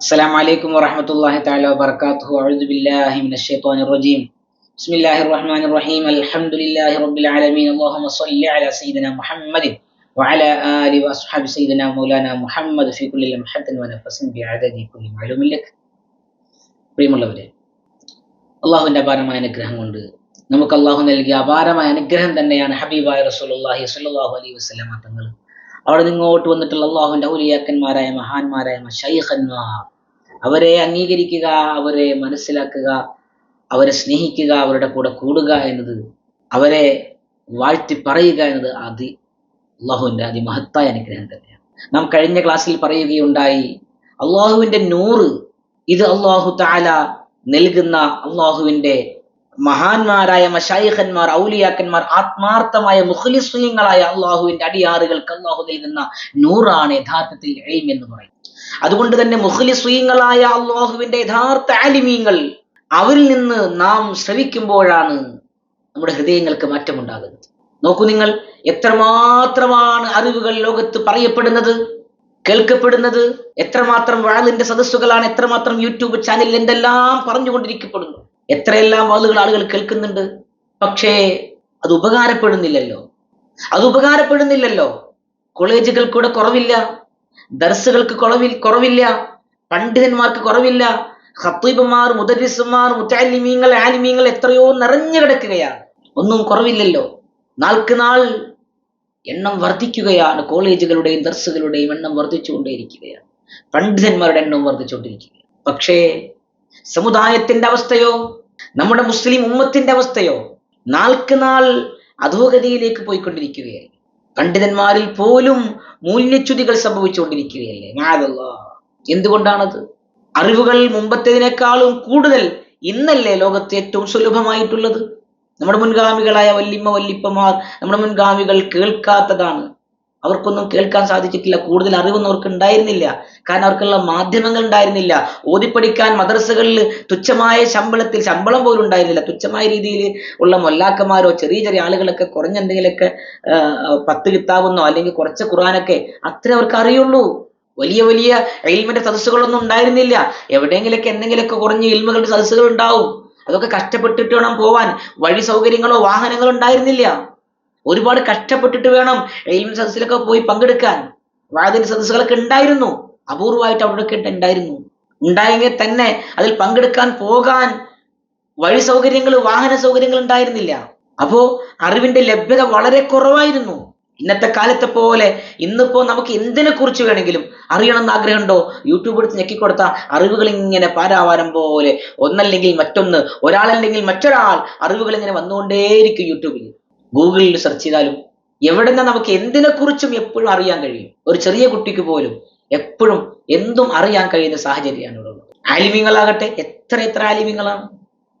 السلام عليكم ورحمة الله تعالى وبركاته أعوذ بالله من الشيطان الرجيم بسم الله الرحمن الرحيم الحمد لله رب العالمين اللهم صل على سيدنا محمد وعلى آل وأصحاب سيدنا مولانا محمد في كل لمحة ونفس بعدد كل معلوم لك പ്രിയമുള്ളവരെ അള്ളാഹുവിന്റെ അപാരമായ അനുഗ്രഹം കൊണ്ട് നമുക്ക് അള്ളാഹു നൽകിയ അപാരമായ അനുഗ്രഹം തന്നെയാണ് ഹബീബായ റസൂലുള്ളാഹി സ്വല്ലല്ലാഹു അലൈഹി വസല്ലമ തങ്ങൾ അവിടെ നിങ്ങോട്ട് വന്നിട്ടുള്ള അള്ളാഹുവിന്റെ ഔലിയാക്കന്മാരായ മഹാന്മാരായ മഷൈഖന്മാർ അവരെ അംഗീകരിക്കുക അവരെ മനസ്സിലാക്കുക അവരെ സ്നേഹിക്കുക അവരുടെ കൂടെ കൂടുക എന്നത് അവരെ വാഴ്ത്തി പറയുക എന്നത് അതി അള്ളാഹുവിന്റെ അതിമഹത്തായ അനുഗ്രഹം തന്നെയാണ്. നാം കഴിഞ്ഞ ക്ലാസ്സിൽ പറയുകയുണ്ടായി അള്ളാഹുവിന്റെ നൂറ് ഇത് അള്ളാഹു താല നൽകുന്ന അള്ളാഹുവിന്റെ മഹാന്മാരായ മഷായിഖന്മാർ ഔലിയാക്കന്മാർ ആത്മാർത്ഥമായ മുഖലിസ്വയങ്ങളായ അള്ളാഹുവിന്റെ അടിയാറുകൾക്ക് അള്ളാഹു നൽകുന്ന നൂറാണ് യഥാർത്ഥത്തിൽ എയിം എന്ന് പറയും അതുകൊണ്ട് തന്നെ മുഖലിസ്വയങ്ങളായ അള്ളാഹുവിന്റെ യഥാർത്ഥ ആലിമീങ്ങൾ അവരിൽ നിന്ന് നാം ശ്രവിക്കുമ്പോഴാണ് നമ്മുടെ ഹൃദയങ്ങൾക്ക് മാറ്റമുണ്ടാകുന്നത്. നോക്കൂ നിങ്ങൾ എത്രമാത്രമാണ് അറിവുകൾ ലോകത്ത് പറയപ്പെടുന്നത് കേൾക്കപ്പെടുന്നത് എത്രമാത്രം വാളിന്റെ സദസ്സുകളാണ് എത്രമാത്രം യൂട്യൂബ് ചാനലിൽ എന്തെല്ലാം പറഞ്ഞുകൊണ്ടിരിക്കപ്പെടുന്നു. എത്രയെല്ലാം വാളുകൾ ആളുകൾ കേൾക്കുന്നുണ്ട്. പക്ഷേ അത് ഉപകാരപ്പെടുന്നില്ലല്ലോ. അത് ഉപകാരപ്പെടുന്നില്ലല്ലോ. കോളേജുകൾ കൂടെ കുറവില്ല. ദർസുകൾക്ക് കുറവിൽ കുറവില്ല. പണ്ഡിതന്മാർക്ക് കുറവില്ല. ഖത്തീബുമാർ മുദരിസുമാർ മുത്താലിമീങ്ങൾ ആലിമീങ്ങൾ എത്രയോ നിറഞ്ഞു കിടക്കുകയാണ്. ഒന്നും കുറവില്ലല്ലോ. നാൾക്ക് നാൾ എണ്ണം വർദ്ധിക്കുകയാണ്. കോളേജുകളുടെയും ദർസുകളുടെയും എണ്ണം വർദ്ധിച്ചുകൊണ്ടേയിരിക്കുകയാണ്. പണ്ഡിതന്മാരുടെ എണ്ണം വർദ്ധിച്ചുകൊണ്ടിരിക്കുകയാണ്. പക്ഷേ സമുദായത്തിന്റെ അവസ്ഥയോ നമ്മുടെ മുസ്ലിം ഉമ്മത്തിന്റെ അവസ്ഥയോ? നാൾക്ക് നാൾ അധോഗതിയിലേക്ക് പോയിക്കൊണ്ടിരിക്കുകയായി. പണ്ഡിതന്മാരിൽ പോലും മൂല്യച്യുതികൾ സംഭവിച്ചുകൊണ്ടിരിക്കുകയല്ലേ? മാതല്ലാ എന്തുകൊണ്ടാണത്? അറിവുകൾ മുമ്പത്തേതിനേക്കാളും കൂടുതൽ ഇന്നല്ലേ ലോകത്ത് ഏറ്റവും സുലഭമായിട്ടുള്ളത്? നമ്മുടെ മുൻഗാമികളായ വല്യമ്മ വല്ലിപ്പമാർ നമ്മുടെ മുൻഗാമികൾ കേൾക്കാത്തതാണ് അവർക്കൊന്നും കേൾക്കാൻ സാധിച്ചിട്ടില്ല കൂടുതൽ അറിവൊന്നും അവർക്ക് ഉണ്ടായിരുന്നില്ല. കാരണം അവർക്കുള്ള മാധ്യമങ്ങൾ ഉണ്ടായിരുന്നില്ല. ഓതിപ്പടിക്കാൻ മദ്രസകളിൽ തുച്ഛമായ ശമ്പളത്തിൽ ശമ്പളം പോലും ഉണ്ടായിരുന്നില്ല. തുച്ഛമായ രീതിയിൽ ഉള്ള മൊല്ലാക്കന്മാരോ ചെറിയ ചെറിയ ആളുകളൊക്കെ കുറഞ്ഞ എന്തെങ്കിലുമൊക്കെ പത്ത് കിത്താവുന്നോ അല്ലെങ്കിൽ കുറച്ച് ഖുറാനൊക്കെ അത്ര അവർക്ക് അറിയുള്ളൂ. വലിയ വലിയ എയിൽമിന്റെ സദസ്സുകളൊന്നും ഉണ്ടായിരുന്നില്ല. എവിടെയെങ്കിലൊക്കെ എന്തെങ്കിലുമൊക്കെ കുറഞ്ഞ ഇൽമുകളുടെ സദസ്സുകൾ ഉണ്ടാവും. അതൊക്കെ കഷ്ടപ്പെട്ടിട്ട് വേണം പോവാൻ. വഴി സൗകര്യങ്ങളോ വാഹനങ്ങളോ ഉണ്ടായിരുന്നില്ല. ഒരുപാട് കഷ്ടപ്പെട്ടിട്ട് വേണം എയിം സദസ്സിലൊക്കെ പോയി പങ്കെടുക്കാൻ. വാതിന്റെ സദസ്സുകളൊക്കെ ഉണ്ടായിരുന്നു. അപൂർവമായിട്ട് അവിടെയൊക്കെ ഉണ്ടായിരുന്നു. ഉണ്ടായെങ്കിൽ തന്നെ അതിൽ പങ്കെടുക്കാൻ പോകാൻ വഴി സൗകര്യങ്ങൾ വാഹന സൗകര്യങ്ങൾ ഉണ്ടായിരുന്നില്ല. അപ്പോ അറിവിന്റെ ലഭ്യത വളരെ കുറവായിരുന്നു. ഇന്നത്തെ കാലത്തെ പോലെ ഇന്നിപ്പോ നമുക്ക് എന്തിനെ കുറിച്ച് വേണമെങ്കിലും അറിയണമെന്ന് ആഗ്രഹമുണ്ടോ? യൂട്യൂബ് എടുത്ത് ഞെക്കിക്കൊടുത്ത അറിവുകൾ ഇങ്ങനെ പാരാവാരം പോലെ ഒന്നല്ലെങ്കിൽ മറ്റൊന്ന് ഒരാളല്ലെങ്കിൽ മറ്റൊരാൾ അറിവുകൾ ഇങ്ങനെ വന്നുകൊണ്ടേയിരിക്കും യൂട്യൂബിൽ. ഗൂഗിളിൽ സെർച്ച് ചെയ്താലും എവിടെ നിന്ന് നമുക്ക് എന്തിനെക്കുറിച്ചും എപ്പോഴും അറിയാൻ കഴിയും. ഒരു ചെറിയ കുട്ടിക്ക് പോലും എപ്പോഴും എന്തും അറിയാൻ കഴിയുന്ന സാഹചര്യമാണ് ഉള്ളത്. ആലിമ്യങ്ങളാകട്ടെ എത്ര എത്ര ആലിമ്യങ്ങളാണ്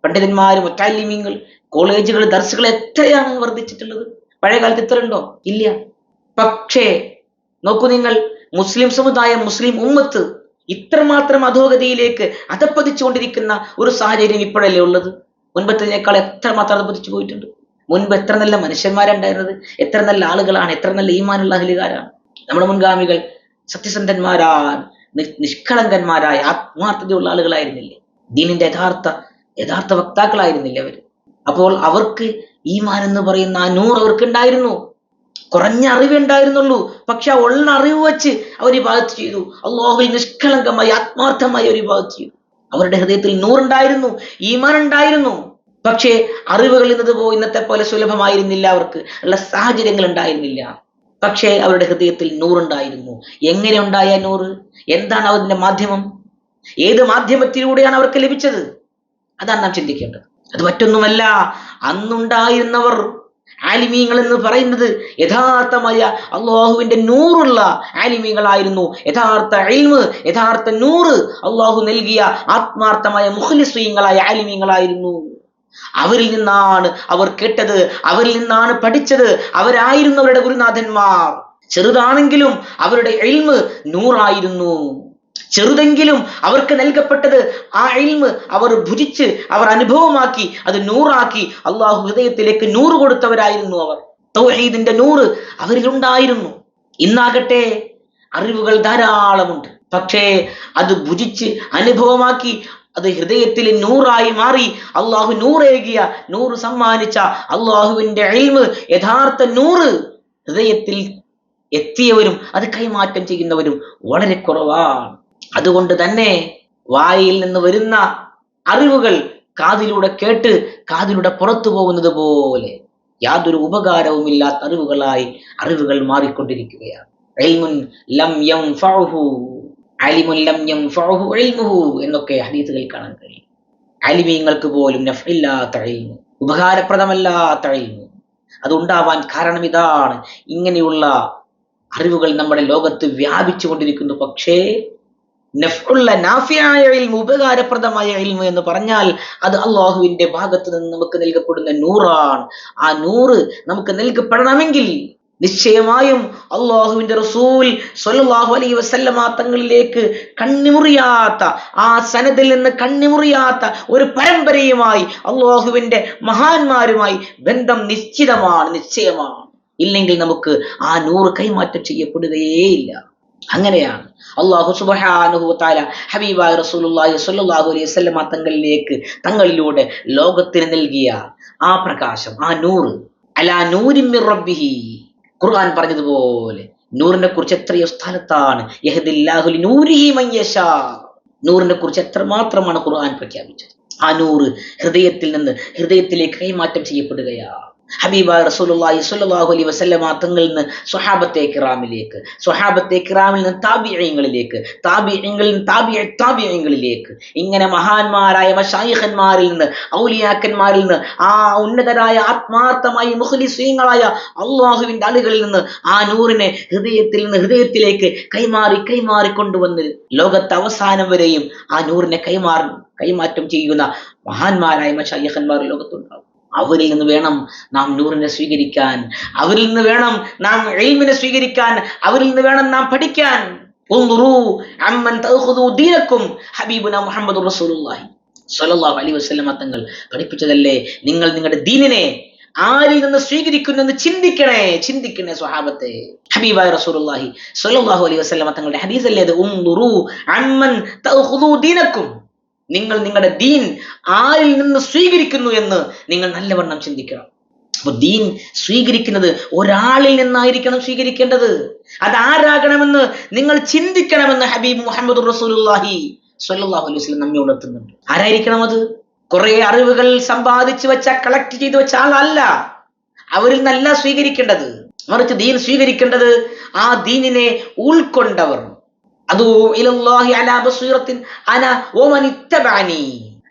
പണ്ഡിതന്മാരും ഒറ്റാലിമ്യങ്ങൾ കോളേജുകൾ ദർസുകൾ എത്രയാണ് വർദ്ധിച്ചിട്ടുള്ളത്? പഴയ കാലത്ത് ഇത്ര ഉണ്ടോ? ഇല്ല. പക്ഷേ നോക്കൂ നിങ്ങൾ മുസ്ലിം സമുദായം മുസ്ലിം ഉമ്മത്ത് ഇത്രമാത്രം അധോഗതിയിലേക്ക് അധപ്പതിച്ചുകൊണ്ടിരിക്കുന്ന ഒരു സാഹചര്യം ഇപ്പോഴല്ലേ ഉള്ളത്? മുൻപത്തേക്കാൾ എത്രമാത്രം അധപ്പതിച്ചു പോയിട്ടുണ്ട്? മുൻപ് എത്ര നല്ല മനുഷ്യന്മാരുണ്ടായിരുന്നത്? എത്ര നല്ല ആളുകളാണ്? എത്ര നല്ല ഈമാനുള്ള അഹലുകാരാണ്? നമ്മുടെ മുൻഗാമികൾ സത്യസന്ധന്മാരാ നിഷ്കളങ്കന്മാരായ ആത്മാർത്ഥതയുള്ള ആളുകളായിരുന്നില്ലേ? ദീനിന്റെ യഥാർത്ഥ യഥാർത്ഥ വക്താക്കളായിരുന്നില്ലേ അവർ അപ്പോൾ അവർക്ക് ഈമാൻ എന്ന് പറയുന്ന ആ നൂറ് അവർക്ക് ഉണ്ടായിരുന്നു കുറഞ്ഞ അറിവേ ഉണ്ടായിരുന്നുള്ളൂ. പക്ഷെ ആ ഉള്ള അറിവ് വെച്ച് അവർ വിഭാഗത്ത് ചെയ്തു. അള്ളാഹുവിൽ നിഷ്കളങ്കമായി ആത്മാർത്ഥമായി അവർ വിഭാഗത്ത് ചെയ്തു. അവരുടെ ഹൃദയത്തിൽ നൂറുണ്ടായിരുന്നു ഈമാൻ ഉണ്ടായിരുന്നു പക്ഷേ അറിവുകൾ ഇന്നത് പോ ഇന്നത്തെ പോലെ സുലഭമായിരുന്നില്ല അവർക്ക്. ഉള്ള സാഹചര്യങ്ങൾ ഉണ്ടായിരുന്നില്ല. പക്ഷേ അവരുടെ ഹൃദയത്തിൽ നൂറുണ്ടായിരുന്നു. എങ്ങനെ ഉണ്ടായ നൂറ്? എന്താണ് അവരുടെ മാധ്യമം? ഏത് മാധ്യമത്തിലൂടെയാണ് അവർക്ക് ലഭിച്ചത്? അതാണ് നാം ചിന്തിക്കേണ്ടത്. അത് മറ്റൊന്നുമല്ല. അന്നുണ്ടായിരുന്നവർ ആലിമീങ്ങൾ എന്ന് പറയുന്നത് യഥാർത്ഥമായ അള്ളാഹുവിന്റെ നൂറുള്ള ആലിമീങ്ങളായിരുന്നു. യഥാർത്ഥ എൽമ് യഥാർത്ഥ നൂറ്. അള്ളാഹു നൽകിയ ആത്മാർത്ഥമായ മുഖലിസ്വീങ്ങളായ ആലിമീങ്ങളായിരുന്നു. അവരിൽ നിന്നാണ് അവർ കേട്ടത് അവരിൽ നിന്നാണ് പഠിച്ചത്. അവരായിരുന്നു അവരുടെ ഗുരുനാഥന്മാർ. ചെറുതാണെങ്കിലും അവരുടെ എൽമ് നൂറായിരുന്നു. ചെറുതെങ്കിലും അവർക്ക് നൽകപ്പെട്ടത് ആ ഇൽമ് അവർ ഭുജിച്ച് അവർ അനുഭവമാക്കി അത് നൂറാക്കി. അള്ളാഹു ഹൃദയത്തിലേക്ക് നൂറ് കൊടുത്തവരായിരുന്നു അവർ. തൗഹീദിന്റെ നൂറ് അവരിലുണ്ടായിരുന്നു ഇന്നാകട്ടെ അറിവുകൾ ധാരാളമുണ്ട്. പക്ഷേ അത് ഭുജിച്ച് അനുഭവമാക്കി അത് ഹൃദയത്തിൽ നൂറായി മാറി അള്ളാഹു നൂറേകിയ നൂറ് സമ്മാനിച്ച അള്ളാഹുവിന്റെ അഴിമ് യഥാർത്ഥ നൂറ് ഹൃദയത്തിൽ എത്തിയവരും അത് കൈമാറ്റം ചെയ്യുന്നവരും വളരെ കുറവാണ്. അതുകൊണ്ട് തന്നെ വായിൽ നിന്ന് വരുന്ന അറിവുകൾ കാതിലൂടെ കേട്ട് കാതിലൂടെ പുറത്തു പോകുന്നത് പോലെ യാതൊരു ഉപകാരവുമില്ലാത്ത അറിവുകളായി അറിവുകൾ മാറിക്കൊണ്ടിരിക്കുകയാണ്. എന്നൊക്കെ ഹദീസുകൾ കാണാൻ കഴിയും. അലിമീങ്ങൾക്ക് പോലും നഫില്ലാത്ത അഴിമു ഉപകാരപ്രദമല്ലാത്ത അഴിമു അതുണ്ടാവാൻ കാരണം ഇതാണ്. ഇങ്ങനെയുള്ള അറിവുകൾ നമ്മുടെ ലോകത്ത് വ്യാപിച്ചു കൊണ്ടിരിക്കുന്നു. പക്ഷേ നഫുള്ള നാഫിയായ ഇൽമു ഉപകാരപ്രദമായ ഇൽമു എന്ന് പറഞ്ഞാൽ അത് അള്ളാഹുവിന്റെ ഭാഗത്ത് നിന്ന് നമുക്ക് നൽകപ്പെടുന്ന നൂറാണ്. ആ നൂറ് നമുക്ക് നൽകപ്പെടണമെങ്കിൽ നിശ്ചയമായും അള്ളാഹുവിന്റെ റസൂൽ സൊല്ലാഹു അലൈ വസല്ലമ തങ്ങളിലേക്ക് കണ്ണിമുറിയാത്ത ആ സനദിൽ നിന്ന് കണ്ണിമുറിയാത്ത ഒരു പരമ്പരയുമായി അള്ളാഹുവിന്റെ മഹാന്മാരുമായി ബന്ധം നിശ്ചിതമാണ് നിശ്ചയമാണ്. ഇല്ലെങ്കിൽ നമുക്ക് ആ നൂറ് കൈമാറ്റം ചെയ്യപ്പെടുകയേയില്ല. അങ്ങനെയാണ്. അള്ളാഹു സുബാനുഹുത്താല ഹബീബായ റസൂലുല്ലാഹി സ്വല്ലല്ലാഹു അലൈഹി വസല്ലമ തങ്ങളിലേക്ക് തങ്ങളിലൂടെ ലോകത്തിന് നൽകിയ ആ പ്രകാശം ആ നൂറ്. അലാ നൂരിൻ മിർ റബ്ബിഹി. ഖുർആൻ പറഞ്ഞതുപോലെ നൂറിനെ കുറിച്ച് എത്രയോ സ്ഥലത്താണ്. നൂറിനെ കുറിച്ച് എത്രമാത്രമാണ് ഖുർആൻ പ്രഖ്യാപിച്ചത്? ആ നൂറ് ഹൃദയത്തിൽ നിന്ന് ഹൃദയത്തിലേക്ക് കൈമാറ്റം ചെയ്യപ്പെടുകയാണ് ഹബീബ റസൂലുള്ളാഹി സ്വല്ലല്ലാഹു അലൈഹി വസല്ലമ തങ്ങളിൽ നിന്ന് സ്വഹാബത്തെ കിറാമിലേക്ക് സ്വഹാബത്തെ കിറാമിൽ നിന്ന് താബിഈങ്ങളിലേക്ക് താബിഈങ്ങളിൽ നിന്ന് താബിഈ താബിഈങ്ങളിലേക്ക് ഇങ്ങനെ മഹാന്മാരായ മശായിഖന്മാരിൽ നിന്ന് ഔലിയാക്കന്മാരിൽ നിന്ന് ആ ഉന്നതരായ ആത്മാർത്ഥമായി മുഖ്ലിസീങ്ങളായ അള്ളാഹുവിന്റെ ആളുകളിൽ നിന്ന് ആ നൂറിനെ ഹൃദയത്തിൽ നിന്ന് ഹൃദയത്തിലേക്ക് കൈമാറി കൈമാറി കൊണ്ടുവന്ന് ലോകത്തെ അവസാനം വരെയും ആ നൂറിനെ കൈമാറി കൈമാറ്റം ചെയ്യുന്ന മഹാന്മാരായ മശായിഖന്മാർ ലോകത്തുണ്ടാവും. അവരിൽ നിന്ന് വേണം നാം നൂറിനെ സ്വീകരിക്കാൻ. അവരിൽ നിന്ന് വേണം നാം എൽമിനെ സ്വീകരിക്കാൻ. അവരിൽ നിന്ന് വേണം നാം പഠിക്കാൻ. മുഹമ്മദുർ റസൂലുള്ളാഹി. സ്വല്ലല്ലാഹു അലൈഹി തങ്ങൾ പഠിപ്പിച്ചതല്ലേ? നിങ്ങൾ നിങ്ങളുടെ ദീനിനെ ആരിൽ നിന്ന് സ്വീകരിക്കുന്നു എന്ന് ചിന്തിക്കണേ? ചിന്തിക്കണേ സ്വഹാബത്തെ. ഹബീബായ റസൂലുള്ളാഹി സ്വല്ലല്ലാഹു അലൈഹി വസല്ലമ തങ്ങളുടെ ഹദീസ് അല്ലേ അത് അമ്മൻ തഅഖുദൂ ദീനക്കും. നിങ്ങൾ നിങ്ങളുടെ ദീൻ ആരിൽ നിന്ന് സ്വീകരിക്കുന്നു എന്ന് നിങ്ങൾ നല്ലവണ്ണം ചിന്തിക്കണം. അപ്പൊ ദീൻ സ്വീകരിക്കുന്നത് ഒരാളിൽ നിന്നായിരിക്കണം സ്വീകരിക്കേണ്ടത്. അതാരാകണമെന്ന് നിങ്ങൾ ചിന്തിക്കണമെന്ന് ഹബീബ് മുഹമ്മദ് റസൂലുള്ളാഹി സ്വല്ലല്ലാഹു അലൈഹി വസല്ലം നമ്മെ ഉണർത്തുന്നുണ്ട്. ആരായിരിക്കണം അത്? കുറെ അറിവുകൾ സമ്പാദിച്ചു വെച്ച കളക്ട് ചെയ്തു വെച്ച ആളല്ല. അവരിൽ നിന്നല്ല സ്വീകരിക്കേണ്ടത്. മറിച്ച് ദീൻ സ്വീകരിക്കേണ്ടത് ആ ദീനിനെ ഉൾക്കൊണ്ടവർ.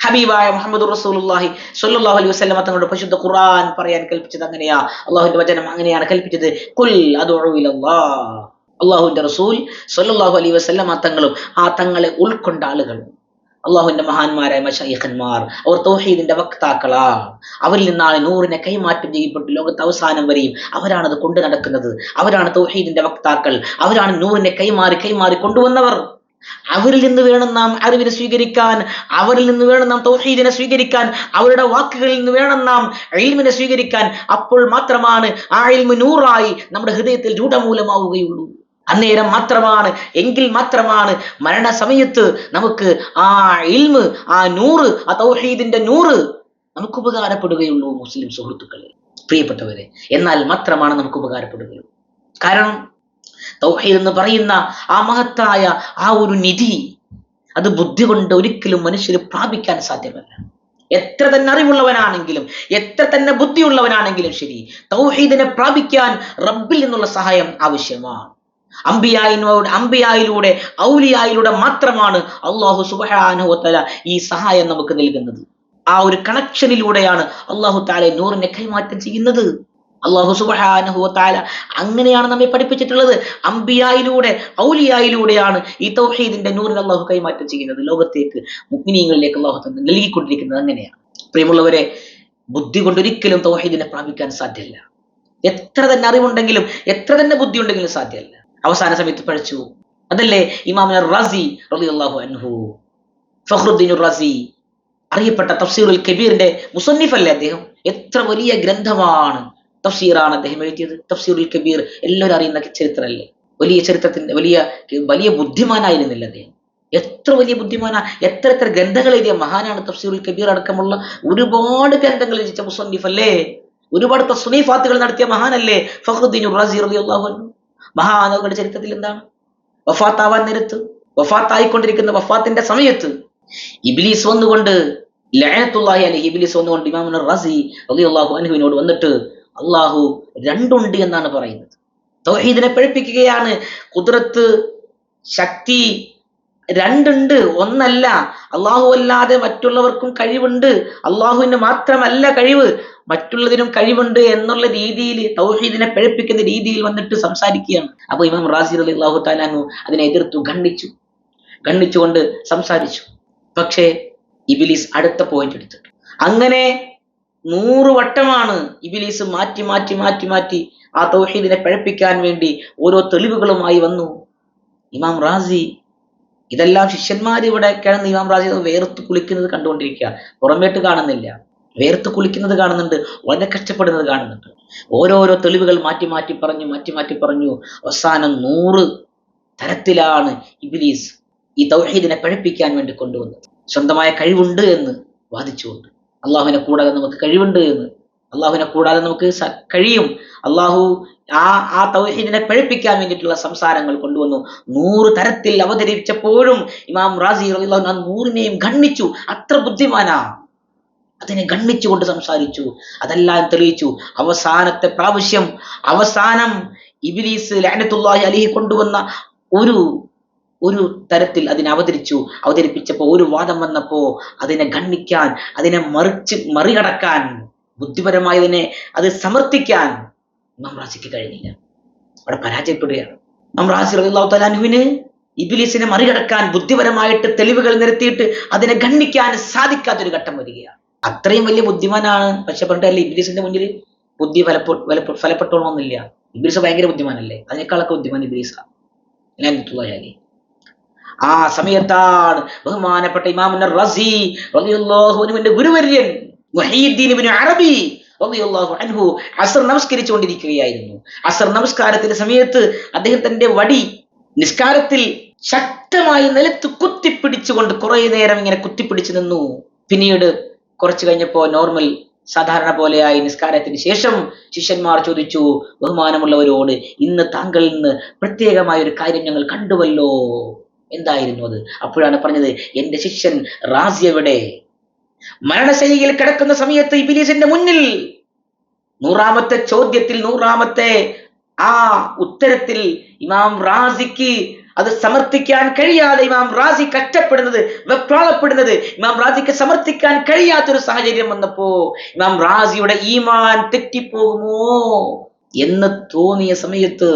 ഹബീബായ മുഹമ്മദ് റസൂലുള്ളാഹി സ്വല്ലല്ലാഹു അലൈഹി വസല്ലം തങ്ങളുടെ പരിശുദ്ധ ഖുർആൻ പറയാൻ കൽപ്പിച്ചത് അങ്ങനെയാ. അള്ളാഹുവിന്റെ വചനം അങ്ങനെയാണ് കൽപ്പിച്ചത് കുൽ അദുഉ ഇലല്ലാഹ് അള്ളാഹുവിന്റെ റസൂൽ സ്വല്ലല്ലാഹു അലൈഹി വസല്ലം തങ്ങളും ആ തങ്ങളെ ഉൾക്കൊണ്ട ആളുകൾ അള്ളാഹുവിന്റെ മഹാന്മാരായ മഷീഖന്മാർ അവർ തൗഹീദിന്റെ വക്താക്കളാണ്. അവരിൽ നിന്നാണ് നൂറിനെ കൈമാറ്റം ചെയ്യപ്പെട്ട് ലോകത്ത് അവസാനം വരെയും അവരാണത് കൊണ്ടു നടക്കുന്നത്. അവരാണ് തൗഹീദിന്റെ വക്താക്കൾ. അവരാണ് നൂറിനെ കൈമാറി കൈമാറി കൊണ്ടുവന്നവർ. അവരിൽ നിന്ന് വേണം നാം അറിവിനെ സ്വീകരിക്കാൻ അവരിൽ നിന്ന് വേണം നാം തൗഹീദിനെ സ്വീകരിക്കാൻ അവരുടെ വാക്കുകളിൽ നിന്ന് വേണം നാം ഇൽമിനെ സ്വീകരിക്കാൻ. അപ്പോൾ മാത്രമാണ് ആ ഇൽമു നൂറായി നമ്മുടെ ഹൃദയത്തിൽ രൂഢമൂലമാവുകയുള്ളൂ. അന്നേരം മാത്രമാണ് എങ്കിൽ മാത്രമാണ് മരണസമയത്ത് നമുക്ക് ആ ഇൽമ് ആ നൂറ് ആ തൗഹീദിന്റെ നൂറ് നമുക്ക് ഉപകാരപ്പെടുകയുള്ളൂ മുസ്ലിം സുഹൃത്തുക്കളെ. പ്രിയപ്പെട്ടവരെ എന്നാൽ മാത്രമാണ് നമുക്ക് ഉപകാരപ്പെടുകയുള്ളൂ. കാരണം തൗഹീദ് എന്ന് പറയുന്ന ആ മഹത്തായ ആ ഒരു നിധി അത് ബുദ്ധി കൊണ്ട് ഒരിക്കലും മനുഷ്യന് പ്രാപിക്കാൻ സാധ്യമല്ല. എത്ര തന്നെ അറിവുള്ളവനാണെങ്കിലും എത്ര തന്നെ ബുദ്ധിയുള്ളവനാണെങ്കിലും ശരി തൗഹീദിനെ പ്രാപിക്കാൻ റബ്ബിൽ നിന്നുള്ള സഹായം ആവശ്യമാണ്. അമ്പിയായിനോട് അമ്പിയായിലൂടെ ഔലിയായിലൂടെ മാത്രമാണ് അള്ളാഹു സുബാനുഹത്തല ഈ സഹായം നമുക്ക് നൽകുന്നത്. ആ ഒരു കണക്ഷനിലൂടെയാണ് അള്ളാഹു താലെ നൂറിനെ കൈമാറ്റം ചെയ്യുന്നത്. അള്ളാഹു സുബാനുഹുവത്താല അങ്ങനെയാണ് നമ്മെ പഠിപ്പിച്ചിട്ടുള്ളത്. അമ്പിയായിലൂടെ ഔലിയായിലൂടെയാണ് ഈ തൗഹീദിന്റെ നൂറിന് അള്ളാഹു കൈമാറ്റം ചെയ്യുന്നത്. ലോകത്തേക്ക് മുഗ്നീയങ്ങളിലേക്ക് അള്ളാഹു തന്നെ നൽകിക്കൊണ്ടിരിക്കുന്നത് അങ്ങനെയാണ്. പ്രിയമുള്ളവരെ ബുദ്ധി കൊണ്ടൊരിക്കലും തൗഹീദിനെ പ്രാപിക്കാൻ സാധ്യമല്ല എത്ര തന്നെ അറിവുണ്ടെങ്കിലും എത്ര തന്നെ ബുദ്ധി ഉണ്ടെങ്കിലും സാധ്യമല്ല അവസാന സമയത്ത് പഴച്ചു പോകും. അതല്ലേ? ഇമാമിന് റസി റളിയല്ലാഹു അൻഹു. ഫഖ്റുദ്ദീൻ റസി. അറിയപ്പെട്ട തഫ്സീറുൽ കബീറിന്റെ മുസന്നിഫ് അല്ലേ അദ്ദേഹം? എത്ര വലിയ ഗ്രന്ഥമാണ് തഫ്സീറാണ് അദ്ദേഹം എഴുതിയത്. തഫ്സീറുൽ കബീർ എല്ലാവരും അറിയുന്ന ചരിത്രമല്ലേ വലിയ ചരിത്രത്തിന്റെ വലിയ വലിയ ബുദ്ധിമാനായിരുന്നില്ല അദ്ദേഹം. എത്ര വലിയ ബുദ്ധിമാനാ എത്ര എത്ര ഗ്രന്ഥങ്ങൾ എഴുതിയ മഹാനാണ് തഫ്സീറുൽ കബീർ അടക്കമുള്ള ഒരുപാട് ഗ്രന്ഥങ്ങൾ രചിച്ച മുസന്നിഫ് അല്ലേ ഒരുപാട് തസ്നീഫാത്തുകൾ നടത്തിയ മഹാനല്ലേ? ഫഖറുദ്ദീൻ റസി റളിയല്ലാഹു മഹാനവരുടെ ചരിത്രത്തിൽ എന്താണ്? വഫാത്താവാൻ നേരത്ത് വഫാത്തായിക്കൊണ്ടിരിക്കുന്ന വഫാത്തിന്റെ സമയത്ത് ഇബ്ലീസ് വന്നുകൊണ്ട് ലഅനത്തുല്ലാഹി അലൈഹി ഇബ്ലീസ് വന്നുകൊണ്ട് ഇമാം റസി റളിയല്ലാഹു അൻഹുവിനോട് വന്നിട്ട് അള്ളാഹു രണ്ടുണ്ട് എന്നാണ് പറയുന്നത്. തൗഹീദിനെ പഠിപ്പിക്കുകയാണ്. കുതിരത്ത് ശക്തി രണ്ടുണ്ട് ഒന്നല്ല. അള്ളാഹു അല്ലാതെ മറ്റുള്ളവർക്കും കഴിവുണ്ട്. അള്ളാഹുവിന് മാത്രമല്ല കഴിവ്. മറ്റുള്ളതിനും കഴിവുണ്ട് എന്നുള്ള രീതിയിൽ തൗഹീദിനെ പിഴപ്പിക്കുന്ന രീതിയിൽ വന്നിട്ട് സംസാരിക്കുകയാണ്. അപ്പൊ ഇമാം റാസി അലി അള്ളാഹു താലാനു അതിനെ എതിർത്തു ഖണ്ഡിച്ചു. ഖണ്ഡിച്ചുകൊണ്ട് സംസാരിച്ചു. പക്ഷേ ഇബിലീസ് അടുത്ത പോയിന്റ് എടുത്തിട്ടു. അങ്ങനെ നൂറ് വട്ടമാണ് ഇബിലീസ് മാറ്റി മാറ്റി മാറ്റി മാറ്റി ആ തൗഹീദിനെ പഴപ്പിക്കാൻ വേണ്ടി ഓരോ തെളിവുകളുമായി വന്നു. ഇമാം റാസി ഇതെല്ലാം ശിഷ്യന്മാർ ഇവിടെ കിടന്ന് ഇമാം റാസി വേർത്ത് കുളിക്കുന്നത് കണ്ടുകൊണ്ടിരിക്കുക. പുറമേട്ട് കാണുന്നില്ല. വേർത്ത് കുളിക്കുന്നത് കാണുന്നുണ്ട്. വളരെ കഷ്ടപ്പെടുന്നത് കാണുന്നുണ്ട്. ഓരോരോ തെളിവുകൾ മാറ്റി മാറ്റി പറഞ്ഞു മാറ്റി മാറ്റി പറഞ്ഞു. അവസാനം നൂറ് തരത്തിലാണ് ഇബിലീസ് ഈ തൗഹീദിനെ പഴപ്പിക്കാൻ വേണ്ടി കൊണ്ടുവന്നത്. സ്വന്തമായ കഴിവുണ്ട് എന്ന് വാദിച്ചുകൊണ്ട്. അള്ളാഹുവിനെ കൂടാതെ നമുക്ക് കഴിവുണ്ട് എന്ന് അള്ളാഹുവിനെ കൂടാതെ നമുക്ക് കഴിയും. അള്ളാഹു ആ ആ തൗഹീദിനെ പഴിപ്പിക്കാൻ വേണ്ടിയിട്ടുള്ള സംസാരങ്ങൾ കൊണ്ടുവന്നു. നൂറ് തരത്തിൽ അവതരിപ്പിച്ചപ്പോഴും ഇമാം റാസി ആ നൂറിനെയും ഖണ്ഡിച്ചു. അത്ര ബുദ്ധിമാനാ. അതിനെ ഖണ്ഡിച്ചുകൊണ്ട് സംസാരിച്ചു. അതെല്ലാം തെളിയിച്ചു. അവസാനത്തെ പ്രാവശ്യം അവസാനം ഇബിലീസ് ലാനത്തുല്ലാഹി അലിഹി കൊണ്ടുവന്ന ഒരു ഒരു തരത്തിൽ അതിനെ അവതരിച്ചു. അവതരിപ്പിച്ചപ്പോൾ ഒരു വാദം വന്നപ്പോ അതിനെ ഖണ്ണിക്കാൻ അതിനെ മറിച്ച് മറികടക്കാൻ ബുദ്ധിപരമായി അതിനെ അത് സമർത്ഥിക്കാൻ ഇമാം റാസിക്ക് കഴിഞ്ഞില്ല. അവിടെ പരാജയപ്പെടുകയാണ്. ഇമാം റാസി റളിയല്ലാഹു തലാൻഹുവിന് ഇബിലിസിനെ മറികടക്കാൻ ബുദ്ധിപരമായിട്ട് തെളിവുകൾ നിരത്തിയിട്ട് അതിനെ ഖണ്ഡിക്കാൻ സാധിക്കാത്തൊരു ഘട്ടം വരികയാണ്. അത്രയും വലിയ ബുദ്ധിമാനാണ്. പക്ഷെ പറഞ്ഞിട്ടല്ലേ ഇബിലിസിന്റെ മുന്നിൽ ബുദ്ധി ഫലപ്പെ ഫലപ്പെ ഫലപ്പെട്ടോണമെന്നില്ല ഇബിലിസ് ഭയങ്കര ബുദ്ധിമാനല്ലേ? അതിനേക്കാളൊക്കെ ബുദ്ധിമാൻ ഇബിലിസാണ് ഞാൻ ആ സമയത്താണ് ബഹുമാനപ്പെട്ട ഇമാമുൻ റസി റളിയല്ലാഹുവിന്റെ ഗുരുവര്യൻ മുഹീദ്ദീൻ അറബി അൻഹു അസർ നമസ്കരിച്ചുകൊണ്ടിരിക്കുകയായിരുന്നു. അസർ നമസ്കാരത്തിന്റെ സമയത്ത് അദ്ദേഹം തന്റെ വടി നിസ്കാരത്തിൽ ശക്തമായി നിലത്ത് കുത്തിപ്പിടിച്ചുകൊണ്ട് കുറെ നേരം ഇങ്ങനെ കുത്തിപ്പിടിച്ചു നിന്നു. പിന്നീട് കുറച്ചു കഴിഞ്ഞപ്പോ നോർമൽ സാധാരണ പോലെയായി നിസ്കാരത്തിന് ശേഷം ശിഷ്യന്മാർ ചോദിച്ചു ബഹുമാനമുള്ളവരോട് ഇന്ന് താങ്കളിൽ നിന്ന് പ്രത്യേകമായ ഒരു കാര്യം ഞങ്ങൾ കണ്ടുവല്ലോ. എന്തായിരുന്നു അത്? അപ്പോഴാണ് പറഞ്ഞത് എന്റെ ശിഷ്യൻ റാസി എവിടെ? മരണശൈലിയിൽ കിടക്കുന്ന സമയത്ത് ഇബിലീസിന്റെ മുന്നിൽ നൂറാമത്തെ ചോദ്യത്തിൽ നൂറാമത്തെ ആ ഉത്തരത്തിൽ ഇമാം റാസിക്ക് അത് സമർത്ഥിക്കാൻ കഴിയാതെ ഇമാം റാസി കഷ്ടപ്പെടുന്നത് വെപ്രാളപ്പെടുന്നത്. ഇമാം റാസിക്ക് സമർത്ഥിക്കാൻ കഴിയാത്തൊരു സാഹചര്യം വന്നപ്പോ ഇമാം റാസിയുടെ ഈമാൻ തെറ്റിപ്പോകുമോ? എന്ന് തോന്നിയ സമയത്ത്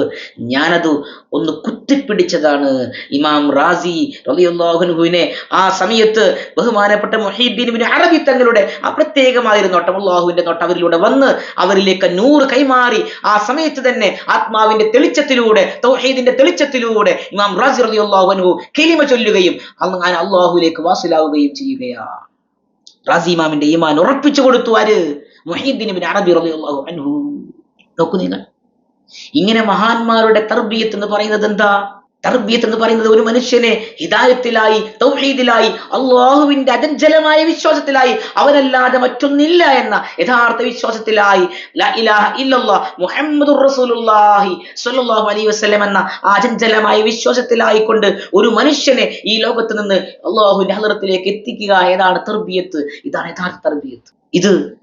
ഞാനത് ഒന്ന് കുത്തിപ്പിടിച്ചതാണ്. ഇമാം റാസി റലിയുല്ലാഹുനുഹുവിനെ ആ സമയത്ത് ബഹുമാനപ്പെട്ട മൊഹീദ്ദീൻ അറബി തങ്ങളുടെ ആ പ്രത്യേകമായൊരു നോട്ടം അള്ളാഹുവിന്റെ നോട്ടം അവരിലൂടെ വന്ന് അവരിലേക്ക് നൂറ് കൈമാറി ആ സമയത്ത് തന്നെ ആത്മാവിന്റെ തെളിച്ചത്തിലൂടെ തൗഹീദിന്റെ തെളിച്ചത്തിലൂടെ ഇമാം റാസി റലിയുല്ലാഹുനുഹു കിലിമ ചൊല്ലുകയും അങ്ങനെ അള്ളാഹുലേക്ക് വാസിലാവുകയും ചെയ്യുകയാണ് റാസി ഇമാമിന്റെ ഈമാൻ ഉറപ്പിച്ചു കൊടുത്തു ആര്? മൊഹീദ്ദീൻ അറബി റലിയുല്ലാഹു അൻഹു. നോക്കൂ നിങ്ങൾ ഇങ്ങനെ മഹാന്മാരുടെ തർബീയത്ത് എന്ന് പറയുന്നത് എന്താ? തർബീയത്ത് എന്ന് പറയുന്നത് ഒരു മനുഷ്യനെ ഹിദായത്തിലായി തൗഹീദിലായി അള്ളാഹുവിന്റെ അജഞ്ചലമായ വിശ്വാസത്തിലായി അവനല്ലാതെ മറ്റൊന്നില്ല എന്ന യഥാർത്ഥ വിശ്വാസത്തിലായി. അലൈഹി വസല്ലം എന്ന അചഞ്ചലമായ വിശ്വാസത്തിലായിക്കൊണ്ട് ഒരു മനുഷ്യനെ ഈ ലോകത്ത് നിന്ന് അള്ളാഹുവിന്റെ ഹലറത്തിലേക്ക് എത്തിക്കുക. ഏതാണ് തർബീയത്ത്? ഇതാണ് യഥാർത്ഥ തർബീയത്ത്. ഇത്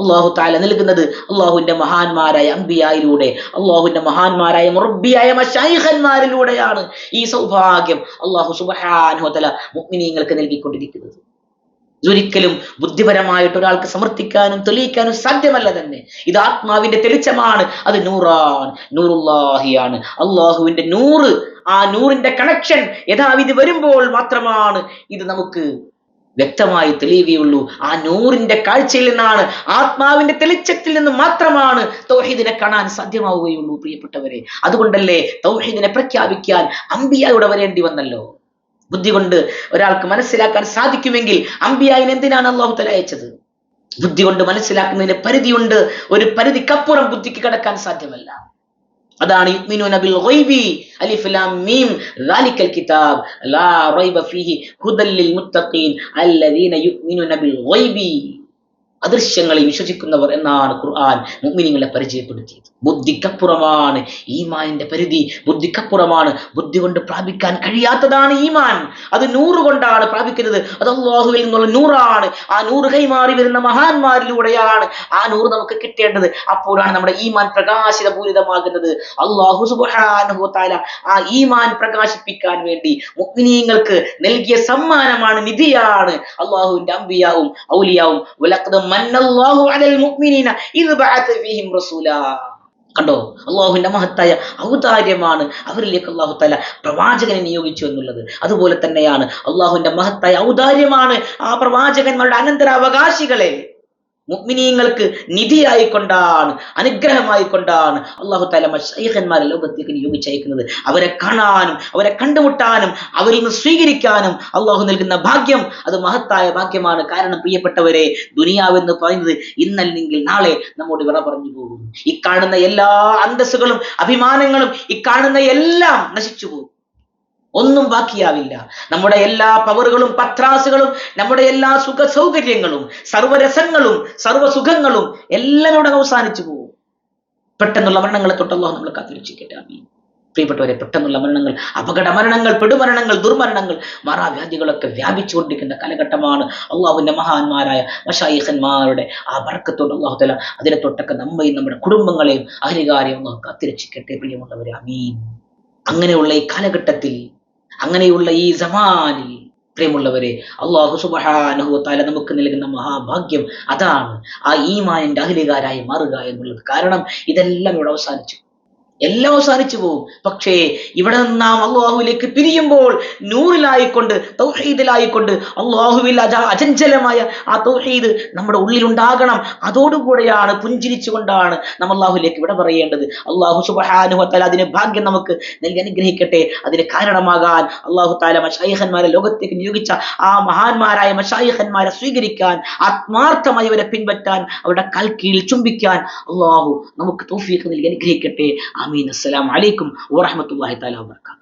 അള്ളാഹു താല നൽകുന്നത്. അള്ളാഹുവിന്റെ മഹാന്മാരായ അമ്പിയായിലൂടെ അള്ളാഹുവിന്റെ മഹാന്മാരായ മുറബിയായ മഷൈഹന്മാരിലൂടെയാണ് ഈ സൗഭാഗ്യം അള്ളാഹു സുബഹാനുഹതല മുഗ്മിനീങ്ങൾക്ക് നൽകിക്കൊണ്ടിരിക്കുന്നത്. ഇതൊരിക്കലും ബുദ്ധിപരമായിട്ട് ഒരാൾക്ക് സമർത്ഥിക്കാനും തെളിയിക്കാനും സാധ്യമല്ല തന്നെ. ഇത് ആത്മാവിന്റെ തെളിച്ചമാണ്. അത് നൂറാണ് നൂറുല്ലാഹിയാണ്. അള്ളാഹുവിന്റെ നൂറ് ആ നൂറിന്റെ കണക്ഷൻ യഥാവിധി വരുമ്പോൾ മാത്രമാണ് ഇത് നമുക്ക് വ്യക്തമായി തെളിയുകയുള്ളൂ. ആ നൂറിന്റെ കാഴ്ചയിൽ നിന്നാണ് ആത്മാവിന്റെ തെളിച്ചത്തിൽ നിന്ന് മാത്രമാണ് തൗഹീദിനെ കാണാൻ സാധ്യമാവുകയുള്ളൂ പ്രിയപ്പെട്ടവരെ. അതുകൊണ്ടല്ലേ തൗഹീദിനെ പ്രഖ്യാപിക്കാൻ അമ്പിയായുടെ വരേണ്ടി വന്നല്ലോ? ബുദ്ധി കൊണ്ട് ഒരാൾക്ക് മനസ്സിലാക്കാൻ സാധിക്കുമെങ്കിൽ അമ്പിയായിന് എന്തിനാണ് അള്ളാഹു തല അയച്ചത്? ബുദ്ധി കൊണ്ട് മനസ്സിലാക്കുന്നതിന് പരിധിയുണ്ട്. ഒരു പരിധിക്കപ്പുറം ബുദ്ധിക്ക് കടക്കാൻ സാധ്യമല്ല. അതാണ് യുഅ്മിനൂന ബിൽ ഗൈബി അലിഫ് ലാം മീം ദാലിക്കൽ കിതാബ്. ലാ റൈബ ഫീഹി ഹുദൽ ലിൽ മുത്തഖീൻ അല്ലദീന യുഅ്മിനൂന ബിൽ ഗൈബി. അദൃശ്യങ്ങളിൽ വിശ്വസിക്കുന്നവർ എന്നാണ് ഖുർആൻ മുഅ്മിനീങ്ങളെ പരിചയപ്പെടുത്തിയത്. ബുദ്ധിക്കപ്പുറമാണ് ഈമാനിന്റെ പരിധി. ബുദ്ധിക്കപ്പുറമാണ് ബുദ്ധി കൊണ്ട് പ്രാപിക്കാൻ കഴിയാത്തതാണ് ഈമാൻ. അത് നൂറ് കൊണ്ടാണ് പ്രാപിക്കുന്നത്. അത് അള്ളാഹുവിൽ നിന്നുള്ള നൂറാണ്. ആ നൂറ് കൈമാറി വരുന്ന മഹാന്മാരിലൂടെയാണ് ആ നൂറ് നമുക്ക് കിട്ടേണ്ടത്. അപ്പോഴാണ് നമ്മുടെ ഈമാൻ പ്രകാശിതപൂരിതമാകുന്നത് അള്ളാഹു സുബ്ഹാനഹു തആല ആ ഈമാൻ പ്രകാശിപ്പിക്കാൻ വേണ്ടി മുഅ്മിനീങ്ങൾക്ക് നൽകിയ സമ്മാനമാണ് നിധിയാണ് അള്ളാഹുവിന്റെ അമ്പിയാവും ഔലിയാവും. കണ്ടോ? അള്ളാഹുവിന്റെ മഹത്തായ ഔദാര്യമാണ് അവരിലേക്ക് അള്ളാഹു തല പ്രവാചകനെ നിയോഗിച്ചു എന്നുള്ളത്. അതുപോലെ തന്നെയാണ് അള്ളാഹുവിന്റെ മഹത്തായ ഔദാര്യമാണ് ആ പ്രവാചകന്മാരുടെ അനന്തരാവകാശികളെ മുഗ്മിനീങ്ങൾക്ക് നിധിയായിക്കൊണ്ടാണ് അനുഗ്രഹമായിക്കൊണ്ടാണ് അള്ളാഹു താല മഷൈഖന്മാരെ ലോകത്തേക്ക് നിയോഗിച്ചയക്കുന്നത്. അവരെ കാണാനും അവരെ കണ്ടുമുട്ടാനും അവരിൽ നിന്ന് സ്വീകരിക്കാനും അള്ളാഹു നൽകുന്ന ഭാഗ്യം അത് മഹത്തായ ഭാഗ്യമാണ്. കാരണം പ്രിയപ്പെട്ടവരെ ദുനിയാവെന്ന് പറയുന്നത് ഇന്നല്ലെങ്കിൽ നാളെ നമ്മോട് വിട പറഞ്ഞു പോകും. ഈ കാണുന്ന എല്ലാ അന്തസ്സുകളും അഭിമാനങ്ങളും ഈ കാണുന്ന എല്ലാം നശിച്ചു പോകും. ഒന്നും ബാക്കിയാവില്ല. നമ്മുടെ എല്ലാ പവറുകളും പത്രാസുകളും നമ്മുടെ എല്ലാ സുഖ സൗകര്യങ്ങളും സർവരസങ്ങളും സർവസുഖങ്ങളും എല്ലാം ഇവിടെ അവസാനിച്ചു പോകും. പെട്ടെന്നുള്ള മരണങ്ങളെ തൊട്ടല്ലോ നമ്മൾ കാത്തിരിച്ചിരിക്കട്ടെ ആമീൻ. പ്രിയപ്പെട്ടവരെ പെട്ടെന്നുള്ള മരണങ്ങൾ അപകട മരണങ്ങൾ പെടുമരണങ്ങൾ ദുർമരണങ്ങൾ മാറാവ്യാധികളൊക്കെ വ്യാപിച്ചുകൊണ്ടിരിക്കുന്ന കാലഘട്ടമാണ് അള്ളാഹുവിന്റെ മഹാന്മാരായ മഷായിഖന്മാരുടെ ആ വർക്കത്തോട് അള്ളാഹു തല അതിനെ തൊട്ടൊക്കെ നമ്മയും നമ്മുടെ കുടുംബങ്ങളെയും അഹരികാരെയും അള്ളാഹു കാത്തിരക്ഷിക്കട്ടെ പ്രിയമുള്ളവരെ. അമീൻ അങ്ങനെയുള്ള ഈ കാലഘട്ടത്തിൽ അങ്ങനെയുള്ള ഈ സമാനിൽ പ്രിയമുള്ളവരെ അള്ളാഹു സുബഹാനുഹത്താല താല നമുക്ക് നൽകുന്ന മഹാഭാഗ്യം അതാണ് ആ ഈമാനിന്റെ അഹലികാരായി മാറുക എന്നുള്ളത്. കാരണം ഇതെല്ലാം ഇവിടെ അവസാനിച്ചു. എല്ലാം അവസാനിച്ചു പോകും. പക്ഷേ ഇവിടെ നാം അള്ളാഹുവിലേക്ക് പിരിയുമ്പോൾ നൂറിലായിക്കൊണ്ട് തൗഹീദിലായിക്കൊണ്ട് അള്ളാഹുവിൽ അജ അചഞ്ചലമായ ആ തൗഹീദ് നമ്മുടെ ഉള്ളിലുണ്ടാകണം. അതോടുകൂടെയാണ് പുഞ്ചിരിച്ചുകൊണ്ടാണ് നമ്മൾ അള്ളാഹുലേക്ക് ഇവിടെ പറയേണ്ടത്. അള്ളാഹു സുബഹാനുഹത്താല അതിന് ഭാഗ്യം നമുക്ക് നൽകി അനുഗ്രഹിക്കട്ടെ. അതിന് കാരണമാകാൻ അള്ളാഹു താല മഷായിഹന്മാരെ ലോകത്തേക്ക് നിയോഗിച്ച ആ മഹാന്മാരായ മഷായിഹന്മാരെ സ്വീകരിക്കാൻ ആത്മാർത്ഥമായി അവരെ പിൻപറ്റാൻ അവരുടെ കൽക്കീഴിൽ ചുംബിക്കാൻ അള്ളാഹു നമുക്ക് തൗഫീഖ് നൽകി അനുഗ്രഹിക്കട്ടെ. آمين. السلام عليكم ورحمة الله تعالى وبركاته.